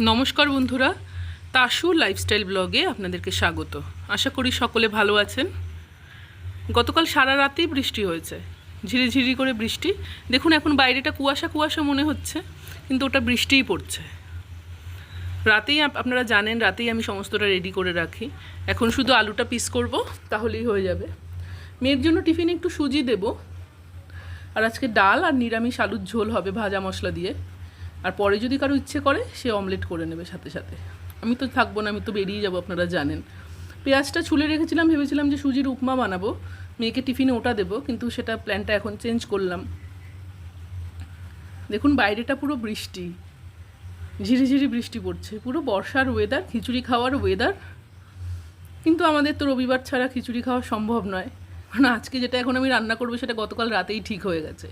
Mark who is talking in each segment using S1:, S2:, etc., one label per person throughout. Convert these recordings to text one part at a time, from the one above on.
S1: নমস্কার বন্ধুরা, তাসু লাইফস্টাইল ব্লগে আপনাদেরকে স্বাগত। আশা করি সকলে ভালো আছেন। গতকাল সারা রাতেই বৃষ্টি হয়েছে। ঝিরিঝিরি করে বৃষ্টি। দেখুন, এখন বাইরেটা কুয়াশা কুয়াশা মনে হচ্ছে, কিন্তু ওটা বৃষ্টিই পড়ছে। রাতেই আপ- আপনারা জানেন, রাতেই আমি সমস্তটা রেডি করে রাখি। এখন শুধু আলুটা পিস করব, তাহলেই হয়ে যাবে। মেয়ের জন্য টিফিনে একটু সুজি দেব। আর আজকে ডাল আর নিরামিষ আলুর ঝোল হবে ভাজা মশলা দিয়ে। আর পরে যদি কারও ইচ্ছে করে, সে অমলেট করে নেবে সাথে সাথে। আমি তো থাকব না, আমি তো বেরিয়ে যাব, আপনারা জানেন। পেঁয়াজটা ছুলে রেখেছিলাম, ভেবেছিলাম যে সুজির উপমা বানাবো। মেয়েকে টিফিনে ওটা দেবো, কিন্তু সেটা প্ল্যানটা এখন চেঞ্জ করলাম। দেখুন, বাইরেটা পুরো বৃষ্টি। ঝিরিঝিরি বৃষ্টি পড়ছে। পুরো বর্ষার ওয়েদার খিচুড়ি খাওয়ার ওয়েদার কিন্তু আমাদের তো রবিবার ছাড়া খিচুড়ি খাওয়া সম্ভব নয়। কারণ আজকে যেটা এখন আমি রান্না করব, সেটা গতকাল রাতেই ঠিক হয়ে গেছে।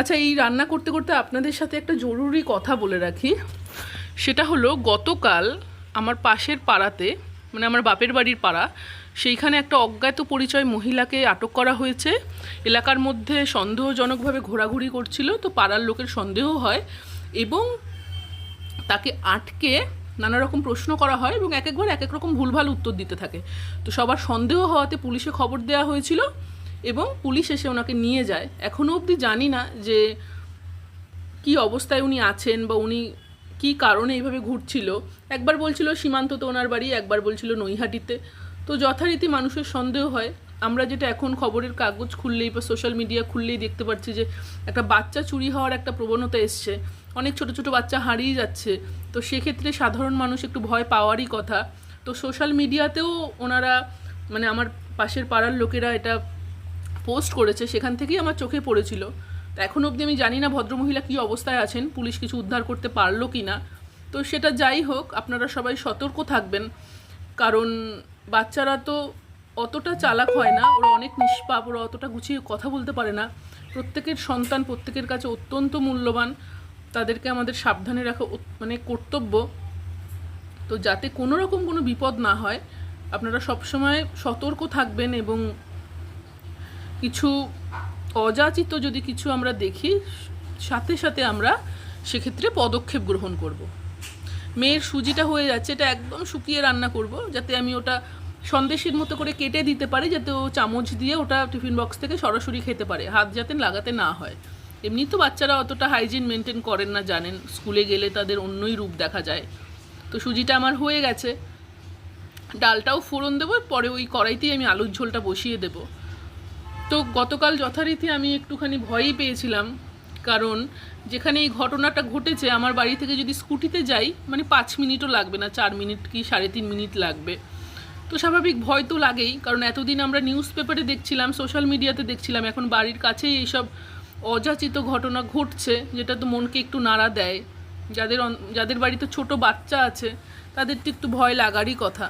S1: আচ্ছা এই রান্না করতে করতে আপনাদের সাথে একটা জরুরি কথা বলে রাখি। সেটা হলো, গতকাল আমার পাশের পাড়াতে মানে আমার বাপের বাড়ির পাড়া, সেইখানে একটা অজ্ঞাত পরিচয় মহিলাকে আটক করা হয়েছে। এলাকার মধ্যে সন্দেহজনকভাবে ঘোরাঘুরি করছিল, তো পাড়ার লোকের সন্দেহ হয় এবং তাকে আটকে নানা রকম প্রশ্ন করা হয় এবং এক একবার এক এক রকম ভুলভাল উত্তর দিতে থাকে। তো সবার সন্দেহ হওয়াতে পুলিশে খবর দেওয়া হয়েছিল এবং পুলিশ এসে ওনাকে নিয়ে যায়। এখনও অবধি জানি না যে কি অবস্থায় উনি আছেন বা উনি কি কারণে এইভাবে ঘুরছিল। একবার বলছিল সীমান্ত তো ওনার বাড়ি, একবার বলছিল নৈহাটিতে। তো যথারীতি মানুষের সন্দেহ হয়। আমরা যেটা এখন খবরের কাগজ খুললেই বা সোশ্যাল মিডিয়া খুললেই দেখতে পাচ্ছি যে একটা বাচ্চা চুরি হওয়ার একটা প্রবণতা এসছে। অনেক ছোট ছোট বাচ্চা হারিয়ে যাচ্ছে। তো সেক্ষেত্রে সাধারণ মানুষ একটু ভয় পাওয়ারই কথা। তো সোশ্যাল মিডিয়াতেও ওনারা মানে আমার পাশের পাড়ার লোকেরা এটা পোস্ট করেছে সেখান থেকেই আমার চোখে পড়েছিল। তো এখন অবধি আমি জানি না ভদ্রমহিলা কী অবস্থায় আছেন, পুলিশ কিছু উদ্ধার করতে পারল কি না তো সেটা যাই হোক, আপনারা সবাই সতর্ক থাকবেন। কারণ বাচ্চারা তো অতটা চালাক হয় না, ওরা অনেক নিষ্পাপ, ওরা অতটা গুছিয়ে কথা বলতে পারে না। প্রত্যেকের সন্তান প্রত্যেকের কাছে অত্যন্ত মূল্যবান। তাদেরকে আমাদের সাবধানে রাখা মানে কর্তব্য। তো যাতে কোনো রকম কোনো বিপদ না হয়, আপনারা সবসময় সতর্ক থাকবেন এবং কিছু অযাচিত যদি কিছু আমরা দেখি, সাথে সাথে আমরা সেক্ষেত্রে পদক্ষেপ গ্রহণ করব। মেয়ের সুজিটা হয়ে যাচ্ছে, এটা একদম শুকিয়ে রান্না করব, যাতে আমি ওটা সন্দেশের মতো করে কেটে দিতে পারি, যাতে ও চামচ দিয়ে ওটা টিফিন বক্স থেকে সরাসরি খেতে পারে, হাত যাতে লাগাতে না হয়। এমনি তো বাচ্চারা অতটা হাইজিন মেনটেন করেন না, জানেন, স্কুলে গেলে তাদের অন্যই রূপ দেখা যায়। তো সুজিটা আমার হয়ে গেছে। ডালটাও ফোড়ন দেবো, পরে ওই কড়াইতেই আমি আলুর ঝোলটা বসিয়ে দেবো। তো গতকাল যথারীতি আমি একটুখানি ভয়ই পেয়েছিলাম। কারণ যেখানে এই ঘটনাটা ঘটেছে, আমার বাড়ি থেকে যদি স্কুটিতে যাই মানে পাঁচ মিনিটও লাগবে না, চার মিনিট কি সাড়ে তিন মিনিট লাগবে। তো স্বাভাবিক ভয় তো লাগেই, কারণ এতদিন আমরা নিউজ পেপারে দেখছিলাম, সোশ্যাল মিডিয়াতে দেখছিলাম, এখন বাড়ির কাছেই এইসব অযাচিত ঘটনা ঘটছে, যেটা তো মনকে একটু নাড়া দেয়। যাদের যাদের বাড়িতে ছোট বাচ্চা আছে, তাদের তো একটু ভয় লাগারই কথা।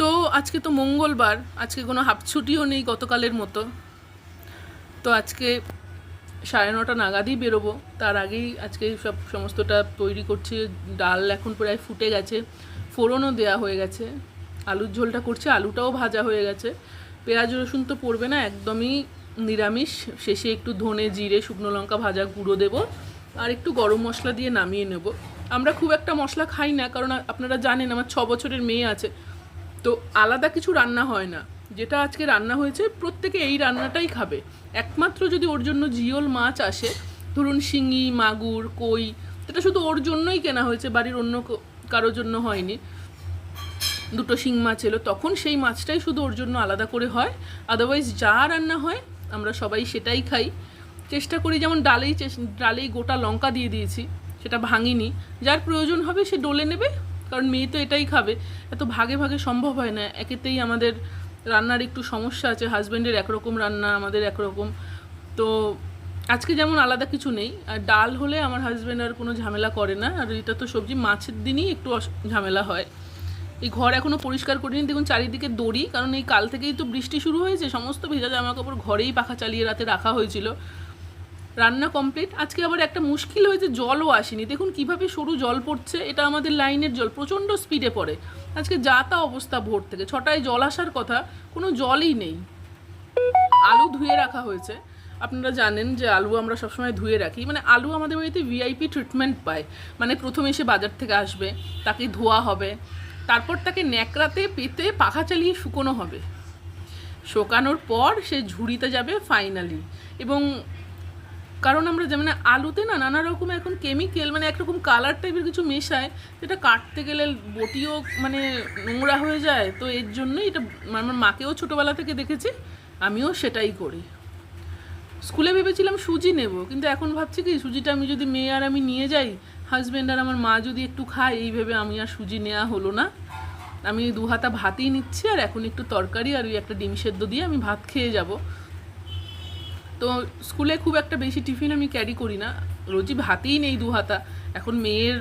S1: তো আজকে তো মঙ্গলবার, আজকে কোনো হাফ ছুটিও নেই গতকালের মতো। তো আজকে সাড়ে নটা নাগাদই বেরোবো। তার আগেই আজকে সব সমস্তটা তৈরি করছি। ডাল এখন প্রায় ফুটে গেছে, ফোড়নও দেয়া হয়ে গেছে। আলুর ঝোলটা করছে, আলুটাও ভাজা হয়ে গেছে। পেঁয়াজ, রসুন তো পড়বে না, একদমই নিরামিষ। শেষে একটু ধনে, জিরে, শুকনো লঙ্কা ভাজা গুঁড়ো দেবো আর একটু গরম মশলা দিয়ে নামিয়ে নেব। আমরা খুব একটা মশলা খাই না, কারণ আপনারা জানেন আমার ছ বছরের মেয়ে আছে। তো আলাদা কিছু রান্না হয় না। যেটা আজকে রান্না হয়েছে, প্রত্যেকে এই রান্নাটাই খাবে। একমাত্র যদি ওর জন্য জিওল মাছ আসে, ধরুন শিঙি, মাগুর, কই এটা শুধু ওর জন্যই কেনা হয়েছে, বাড়ির অন্য কারোর জন্য হয়নি। দুটো শিং মাছ এলো, তখন সেই মাছটাই শুধু ওর জন্য আলাদা করে হয়। আদারওয়াইজ যা রান্না হয়, আমরা সবাই সেটাই খাই। চেষ্টা করি, যেমন ডালেই ডালেই গোটা লঙ্কা দিয়ে দিয়েছি, সেটা ভাঙিনি। যার প্রয়োজন হবে সে ডলে নেবে কারণ মেয়ে তো এটাই খাবে। এত ভাগে ভাগে সম্ভব হয় না। একেতেই আমাদের রান্নার একটু সমস্যা আছে। হাজব্যান্ডের একরকম রান্না, আমাদের একরকম। তো আজকে যেমন আলাদা কিছু নেই। আর ডাল হলে আমার হাজব্যান্ড আর কোনো ঝামেলা করে না। আর এটা তো সবজি, মাছের দিনই একটু ঝামেলা হয়। এই ঘর এখনও পরিষ্কার করিনি। দেখুন, চারিদিকে দড়ি। কারণ এই কাল থেকেই তো বৃষ্টি শুরু হয়েছে। সমস্ত ভেজা জামা কাপড় ঘরেই পাখা চালিয়ে রাতে রাখা হয়েছিল। রান্না কমপ্লিট আজকে আবার একটা মুশকিল হয়েছে, জলও আসেনি। দেখুন কীভাবে সরু জল পড়ছে, এটা আমাদের লাইনের জল, প্রচণ্ড স্পিডে পড়ে। আজকে যা তা অবস্থা ভোর থেকে। ছটায় জল আসার কথা, কোনো জলই নেই। আলু ধুয়ে রাখা হয়েছে। আপনারা জানেন যে আলু আমরা সবসময় ধুয়ে রাখি। মানে আলু আমাদের বাড়িতে ভিআইপি ট্রিটমেন্ট পায়। মানে প্রথমে এসে বাজার থেকে আসবে, তাকে ধোয়া হবে, তারপর তাকে ন্যাকড়াতে, পেতে, পাখা চালিয়ে শুকোনো হবে। শোকানোর পর সে ঝুড়িতে যাবে ফাইনালি এবং কারণ আমরা যেমন আলুতে না নানা রকম এখন কেমিক্যাল মানে একরকম কালার টাইপের কিছু মেশায়, যেটা কাটতে গেলে বটিও মানে নোংরা হয়ে যায়। তো এর জন্যই এটা আমার মাকেও ছোটোবেলা থেকে দেখেছি, আমিও সেটাই করি। স্কুলে ভেবেছিলাম সুজি নেব, কিন্তু এখন ভাবছি কি, সুজিটা আমি যদি মেয়ে আর আমি নিয়ে যাই হাজব্যান্ড আর আমার মা যদি একটু খায়, এই ভেবে আমি আর সুজি নেওয়া হলো না। আমি দু হাতা ভাতই নিচ্ছি, আর এখন একটু তরকারি আর ওই একটা ডিম সেদ্ধ দিয়ে আমি ভাত খেয়ে যাব। তো স্কুলে খুব একটা বেশি টিফিন আমি ক্যারি করি না। রোজই ভাতেই নেই দু হাতা। এখন মেয়ের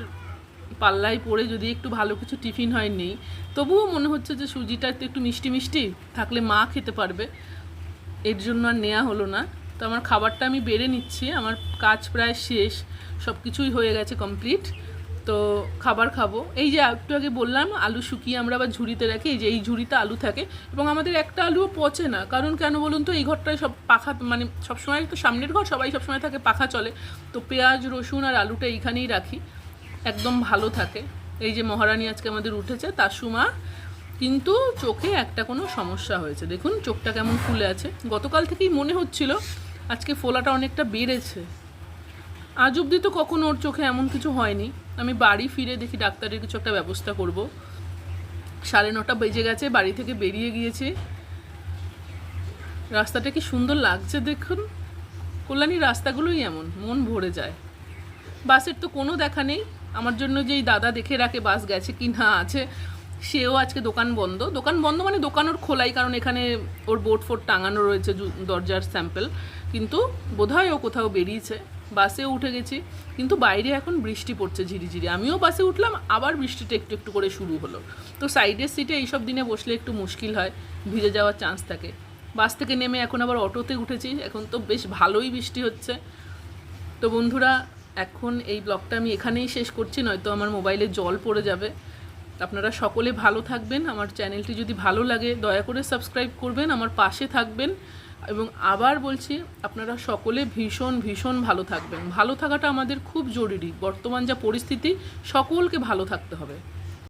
S1: পাল্লায় পড়ে যদি একটু ভালো কিছু টিফিন হয় নেই, তবুও মনে হচ্ছে যে সুজিটা একটু একটু মিষ্টি মিষ্টি থাকলে মা খেতে পারবে। এর জন্য আর নেওয়া হলো না। তো আমার খাবারটা আমি বেড়ে নিচ্ছি। আমার কাজ প্রায় শেষ। সব কিছুই হয়ে গেছে কমপ্লিট তো খাবার খাব। এই যে একটু আগে বললাম, আলু শুকিয়ে আমরা আবার ঝুড়িতে রাখি, এই যে এই ঝুড়িতে আলু থাকে। এবং আমাদের একটা আলুও পচে না। কারণ কেন বলুন তো, এই ঘরটায় সব পাখা মানে সবসময় তো সামনের ঘর, সবাই সবসময় থাকে, পাখা চলে। তো পেঁয়াজ, রসুন আর আলুটা এইখানেই রাখি। একদম ভালো থাকে। এই যে মহারানী আজকে আমাদের উঠেছে তার সুমা কিন্তু চোখে একটা কোনো সমস্যা হয়েছে। দেখুন, চোখটা কেমন ফুলে আছে। গতকাল থেকেই মনে হচ্ছিল, আজকে ফোলাটা অনেকটা বেড়েছে। আজ অবধি তো কখনো ওর চোখে এমন কিছু হয়নি। আমি বাড়ি ফিরে দেখি ডাক্তারের কিছু একটা ব্যবস্থা করব। সাড়ে নটা বেজে গেছে, বাড়ি থেকে বেরিয়ে গিয়েছি। রাস্তাটা কি সুন্দর লাগছে দেখুন। কল্যাণীর রাস্তাগুলোই এমন, মন ভরে যায়। বাসের তো কোনো দেখা নেই। আমার জন্য যেই দাদা দেখে রাখে বাস গেছে কি না আছে, সেও আজকে দোকান বন্ধ। দোকান বন্ধ মানে দোকান ওর খোলাই, কারণ এখানে ওর বোর্ড ফোর্ড টাঙানো রয়েছে দরজার স্যাম্পেল। কিন্তু বোধহয় ও কোথাও বেরিয়েছে। বাসে উঠে গেছি, কিন্তু বাইরে এখন বৃষ্টি পড়ছে ঝিরিঝিরি। আমিও বাসে উঠলাম, আবার বৃষ্টিটা একটু একটু করে শুরু হলো। তো সাইডের সিটে এইসব দিনে বসলে একটু মুশকিল হয়, ভিজে যাওয়ার চান্স থাকে। বাস থেকে নেমে এখন আবার অটোতে উঠেছি, এখন তো বেশ ভালোই বৃষ্টি হচ্ছে। তো বন্ধুরা, এখন এই ব্লগটা আমি এখানেই শেষ করছি, নয়তো আমার মোবাইলে জল পড়ে যাবে। আপনারা সকলে ভালো থাকবেন, আমার চ্যানেলটি যদি ভালো লাগে, দয়া করে সাবস্ক্রাইব করবেন, আমার পাশে থাকবেন। এবং আবার বলছি, আপনারা সকলে ভীষণ ভীষণ ভালো থাকবেন। ভালো থাকাটা আমাদের খুব জরুরি। বর্তমান যা পরিস্থিতি, সকলকে ভালো থাকতে হবে।